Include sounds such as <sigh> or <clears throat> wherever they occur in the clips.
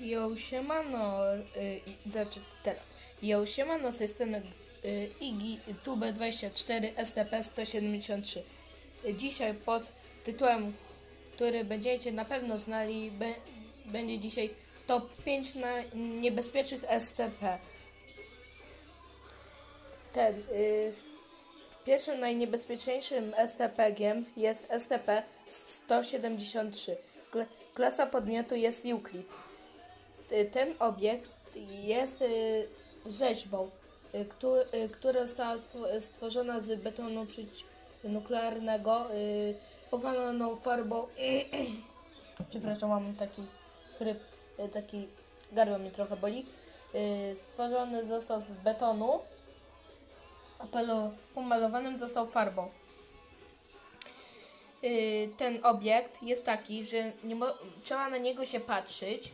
Yo, siemano, y, znaczy teraz. Yo, siemano, z tej strony y, Igi Tube24 STP-173. Y, Dzisiaj pod tytułem, który będziecie na pewno znali, be, będzie dzisiaj top 5 na niebezpiecznych SCP. Ten, y, pierwszym najniebezpieczniejszym SCP-giem jest SCP-173. Kla- Klasa podmiotu jest Euclid. Ten obiekt jest y, rzeźbą, y, y, która została stw- stworzona z betonu nuklearnego, powalaną farbą. <clears throat> Przepraszam, mam taki chryp, taki gardło mnie trochę boli. Stworzony został z betonu, pomalowanym został farbą. Y, Ten obiekt jest taki, że trzeba na niego się patrzeć,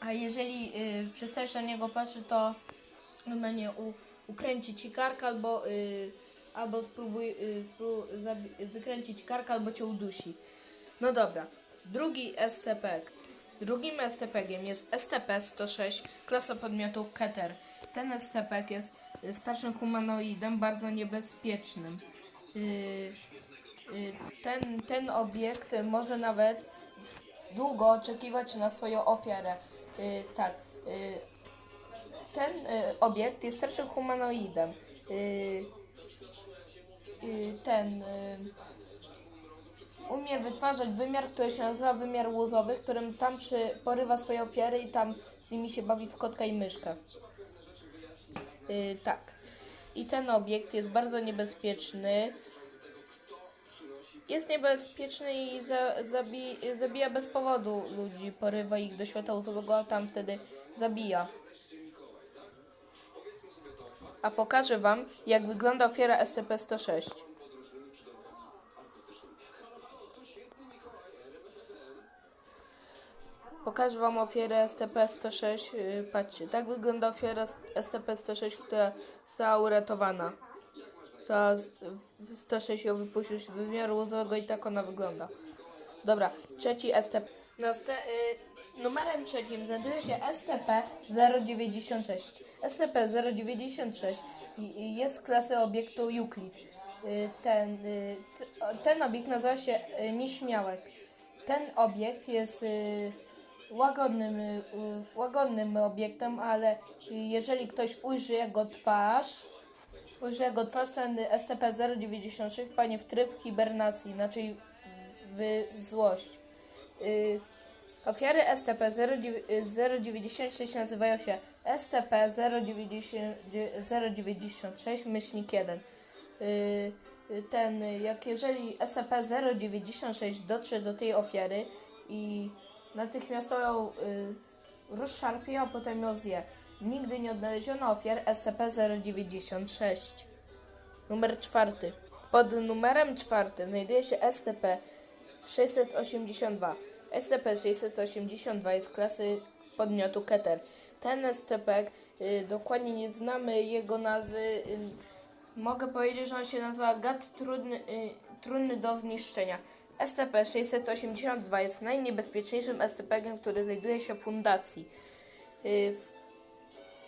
a jeżeli y, przestajesz na niego patrzeć, to normalnie u, ukręci ci kark albo, y, albo spróbuj y, spró- wykręcić kark albo cię udusi. No dobra. Drugi STP. Drugim STP-iem jest STP-106, klasa podmiotu Keter. Ten STP jest starszym humanoidem bardzo niebezpiecznym. Y, y, ten, ten obiekt może nawet długo oczekiwać na swoją ofiarę. Y, tak. Ten obiekt jest starszym humanoidem. Ten umie wytwarzać wymiar, który się nazywa wymiar łuzowy, którym tam przy, porywa swoje ofiary i tam z nimi się bawi w kotka i myszkę. Y, tak. I ten obiekt jest bardzo niebezpieczny. Jest niebezpieczny i za, zabi, zabija bez powodu ludzi. Porywa ich do świata łzowego, a tam wtedy zabija. A pokażę Wam, jak wygląda ofiara SCP-106. Pokażę Wam ofiarę SCP-106. Yy, Patrzcie, tak wygląda ofiara SCP-106, która została uratowana. W- 106 ją wypuścił z wymiaru łozowego i tak ona wygląda. Dobra, trzeci STP. Y, numerem trzecim znajduje się SCP-096. SCP-096 i- i jest z klasy obiektu Euclid. Y, ten, y, ten obiekt nazywa się y, Nieśmiałek. Ten obiekt jest y, łagodnym, y, łagodnym obiektem, ale jeżeli ktoś ujrzy jego twarz, ujrzy jego twarz, ten SCP-096 wpadnie w tryb hibernacji, znaczy w złość. Y, ofiary SCP-096 nazywają się SCP-096 myślnik 1. Y, ten, jak jeżeli SCP-096 dotrze do tej ofiary i natychmiast to ją y, rozszarpie, a potem ją zje. Nigdy nie odnaleziono ofiar SCP-096. Numer czwarty. Pod numerem czwartym znajduje się SCP-682. SCP-682 jest klasy podmiotu Keter. Ten SCP, y, dokładnie nie znamy jego nazwy. Y, mogę powiedzieć, że on się nazywa gad trudny, y, trudny do zniszczenia. SCP-682 jest najniebezpieczniejszym SCP, który znajduje się w fundacji. Y,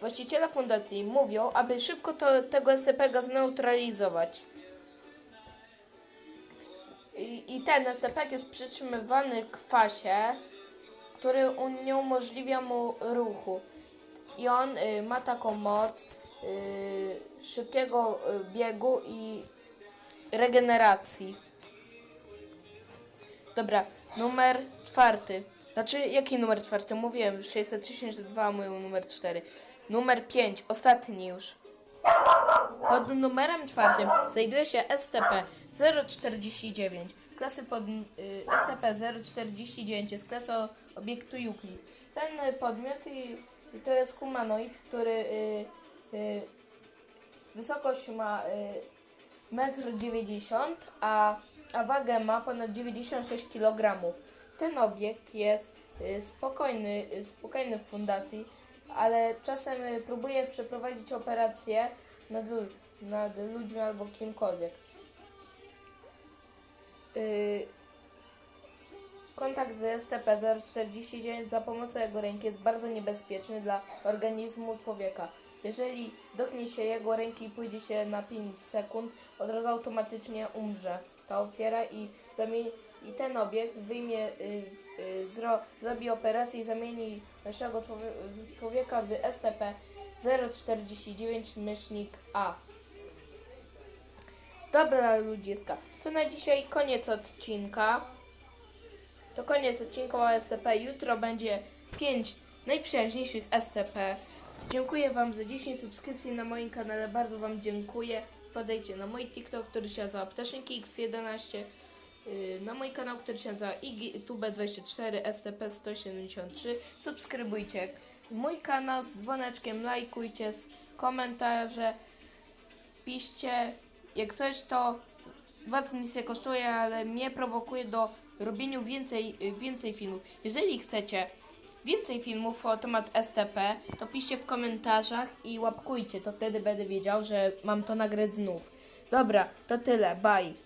Właściciele fundacji mówią, aby szybko to, tego SCP zneutralizować. I, I ten SCP jest przytrzymywany kwasie, który uniemożliwia mu ruchu. I on y, ma taką moc y, szybkiego y, biegu i regeneracji. Dobra, numer czwarty. Znaczy, jaki numer czwarty? Mówiłem, 632, mój numer cztery. Numer 5, ostatni już. Pod numerem czwartym znajduje się SCP-049. Klasy pod, y, SCP-049 jest klasą obiektu Euclid. Ten podmiot y, to jest humanoid, który y, y, wysokość ma y, 1,90 m, a, a wagę ma ponad 96 kg. Ten obiekt jest y, spokojny, y, spokojny w fundacji, ale czasem y, próbuje przeprowadzić operacje nad, nad ludźmi albo kimkolwiek. kontakt z STP-049 za pomocą jego ręki jest bardzo niebezpieczny dla organizmu człowieka. Jeżeli dotknie się jego ręki i pójdzie się na 5 sekund, od razu automatycznie umrze ta ofiara i, zamieni, i ten obiekt wyjmie, y, y, zro, zrobi operację i zamieni naszego człowie, człowieka w SCP-049 myślnik A. Dobra ludziska, to na dzisiaj koniec odcinka. To koniec odcinka o SCP. Jutro będzie 5 najprzyjaźniejszych SCP. Dziękuję Wam za 10 subskrypcji na moim kanale. Bardzo Wam dziękuję. Wpadajcie na mój TikTok, który się nazywa Ptaszynki X11. yy, Na mój kanał, który się nazywa IGTube24 SCP-173. Subskrybujcie mój kanał z dzwoneczkiem, lajkujcie, komentarze, piszcie. Jak coś, to was nic nie kosztuje, ale mnie prowokuje do robienia więcej, y, więcej filmów. Jeżeli chcecie więcej filmów o temat STP, to piszcie w komentarzach i łapkujcie, to wtedy będę wiedział, że mam to nagrać znów. Dobra, to tyle, bye.